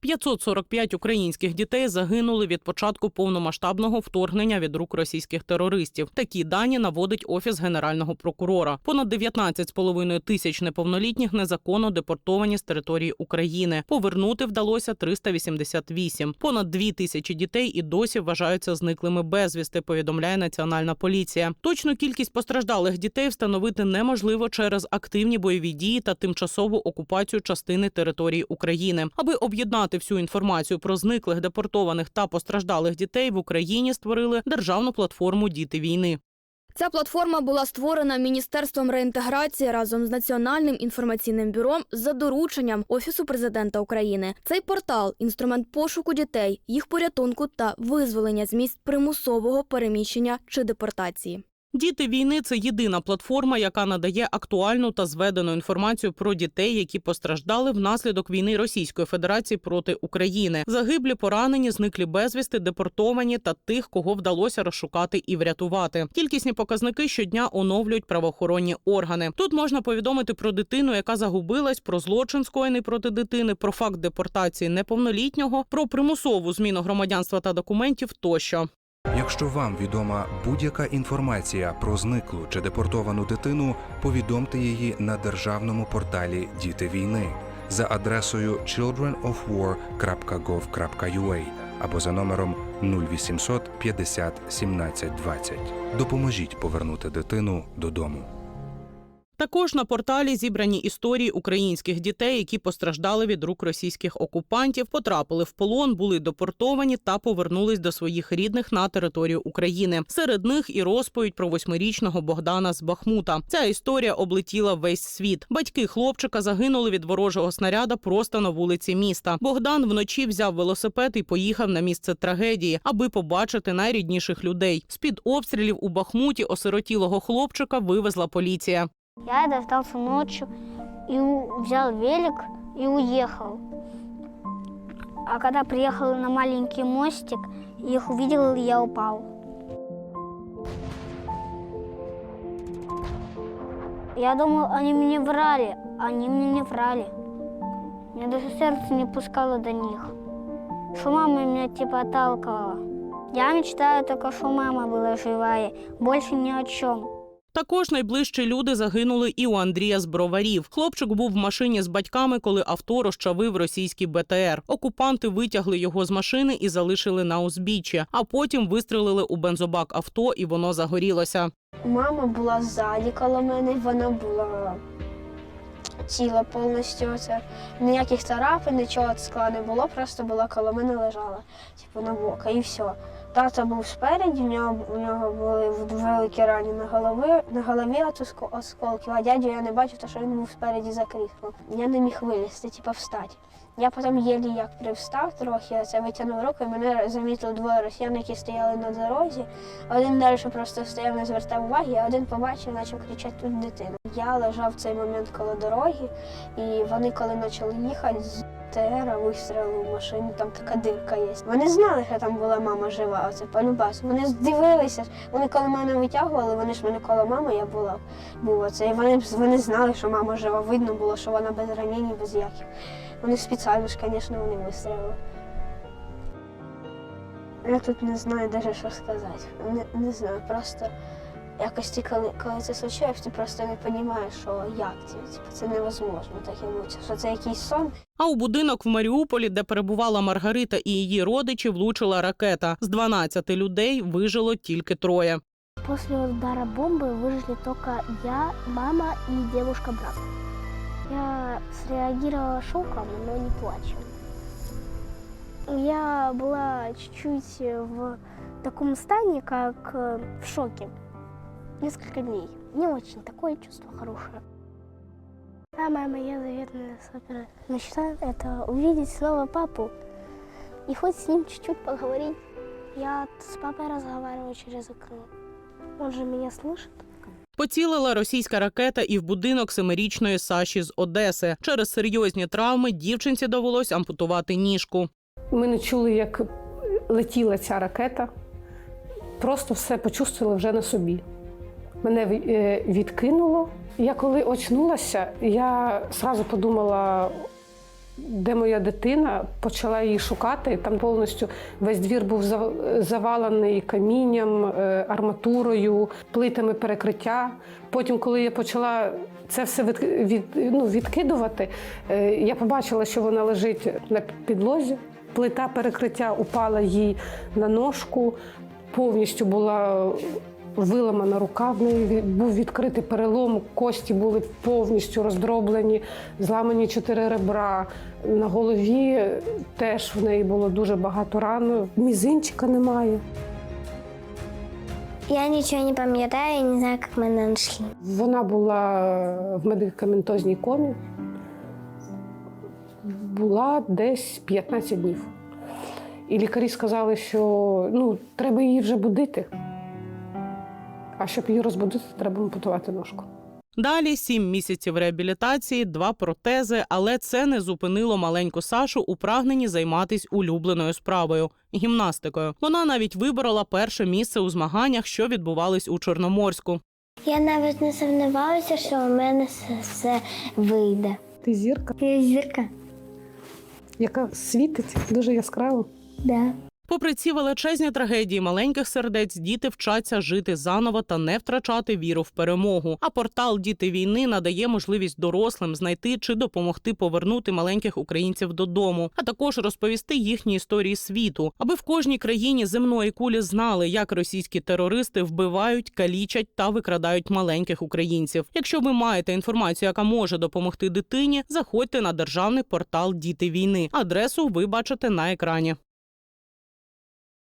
545 українських дітей загинули від початку повномасштабного вторгнення від рук російських терористів. Такі дані наводить офіс генерального прокурора. Понад 19,5 тисяч неповнолітніх незаконно депортовані з території України. Повернути вдалося 388. Понад 2 тисячі дітей і досі вважаються зниклими безвісти. Повідомляє національна поліція. Точну кількість постраждалих дітей встановити неможливо через активні бойові дії та тимчасову окупацію частини території України. Аби об'єднати всю інформацію про зниклих, депортованих та постраждалих дітей в Україні створили державну платформу Діти війни. Ця платформа була створена Міністерством реінтеграції разом з Національним інформаційним бюро за дорученням Офісу президента України. Цей портал інструмент пошуку дітей, їх порятунку та визволення з місць примусового переміщення чи депортації. Діти війни це єдина платформа, яка надає актуальну та зведену інформацію про дітей, які постраждали внаслідок війни Російської Федерації проти України. Загиблі, поранені, зниклі безвісти, депортовані та тих, кого вдалося розшукати і врятувати. Кількісні показники щодня оновлюють правоохоронні органи. Тут можна повідомити про дитину, яка загубилась, про злочин скоєний проти дитини, про факт депортації неповнолітнього, про примусову зміну громадянства та документів тощо. Якщо вам відома будь-яка інформація про зниклу чи депортовану дитину, повідомте її на державному порталі Діти війни за адресою childrenofwar.gov.ua або за номером 0800 50 17 20. Допоможіть повернути дитину додому. Також на порталі зібрані історії українських дітей, які постраждали від рук російських окупантів, потрапили в полон, були депортовані та повернулись до своїх рідних на територію України. Серед них і розповідь про восьмирічного Богдана з Бахмута. Ця історія облетіла весь світ. Батьки хлопчика загинули від ворожого снаряда просто на вулиці міста. Богдан вночі взяв велосипед і поїхав на місце трагедії, аби побачити найрідніших людей. З під обстрілів у Бахмуті осиротілого хлопчика вивезла поліція. Я дождался ночью и взял велик и уехал. А когда приехал на маленький мостик, их увидел, и я упал. Я думал, они мне врали, они мне не врали. Мне даже сердце не пускало до них. Что мама меня типа отталкивала. Я мечтаю только, что мама была живая, больше ни о чем. Також найближчі люди загинули і у Андрія з броварів. Хлопчик був в машині з батьками, коли авто розчавив російський БТР. Окупанти витягли його з машини і залишили на узбіччі, а потім вистрелили у бензобак авто, і воно загорілося. Мама була ззаді коло мене, вона була ціла повністю. Це ніяких царапин, нічого скла не було, просто була коло мене лежала, типу на бока, і все. Тато був спереді, в нього, у нього були великі рані на голові, на голові от осколків, а дядю я не бачив, що він був спереді закритий. Я не міг вилізти, типу встати. Я потім єлі як привстав трохи, я це витягнув руку, і мене замітили двоє росіян, які стояли на дорозі. Один далі просто стояв, не звертав уваги, а один побачив, почав кричати тут дитина. Я лежав в цей момент коло дороги, і вони, коли почали їхати, ТР вистрілили в машину, там така дирка є. Вони знали, що там була мама жива, оце полюбас. Вони здивилися. Вони коли мене витягували, вони ж мене коло мами, я була був оце. І вони, вони знали, що мама жива. Видно було, що вона без ранень, без яких. Вони спеціально ж, звісно, вони вистрілили. Я тут не знаю навіть, що сказати. Не, не знаю, просто якось ти, коли, коли це случається, ти просто не розумієш, що як це. Типу, це невозможно таке бути. Що це якийсь сон, А у будинок в Маріуполі, де перебувала Маргарита і її родичі, влучила ракета. З 12 людей вижило тільки троє. После удара бомбы выжили только я, мама и девушка-брат. Я среагировала шоком, но не плачем. Я была чуть-чуть в таком стане, как э, в шоке. Несколько дней. Не очень, такое чувство хорошее. Самая моя заветная супер мечта – это увидеть снова папу и хоть с ним чуть-чуть поговорить. Я с папой разговариваю через окно. Он же меня слышит. Поцілила російська ракета і в будинок семирічної Саші з Одеси. Через серйозні травми дівчинці довелось ампутувати ніжку. Ми не чули, як летіла ця ракета. Просто все почувствувала вже на собі. Мене е, відкинуло. Я коли очнулася, я одразу подумала: де моя дитина, почала її шукати. Там повністю весь двір був завалений камінням, е, арматурою, плитами перекриття. Потім, коли я почала це все від, від, ну, відкидувати, е, я побачила, що вона лежить на підлозі. Плита перекриття упала їй на ножку, повністю була виламана рука, в неї був відкритий перелом, кості були повністю роздроблені, зламані чотири ребра. На голові теж в неї було дуже багато ран. Мізинчика немає. Я ничего не пам'ятаю, я не знаю, как мы нашли. Вона була в медикаментозній комі. Була десь 15 днів. І лікарі сказали, що ну, треба її вже будити. А щоб її розбудити, треба ампутувати ножку. Далі сім місяців реабілітації, два протези, але це не зупинило маленьку Сашу у прагненні займатися улюбленою справою гімнастикою. Вона навіть виборола перше місце у змаганнях, що відбувались у Чорноморську. Я навіть не сумнівалася, що у мене все, все вийде. Ти зірка, Я зірка? яка світить дуже яскраво. Да. Попри ці величезні трагедії маленьких сердець, діти вчаться жити заново та не втрачати віру в перемогу. А портал Діти війни надає можливість дорослим знайти чи допомогти повернути маленьких українців додому, а також розповісти їхні історії світу, аби в кожній країні земної кулі знали, як російські терористи вбивають, калічать та викрадають маленьких українців. Якщо ви маєте інформацію, яка може допомогти дитині, заходьте на державний портал Діти війни. Адресу ви бачите на екрані.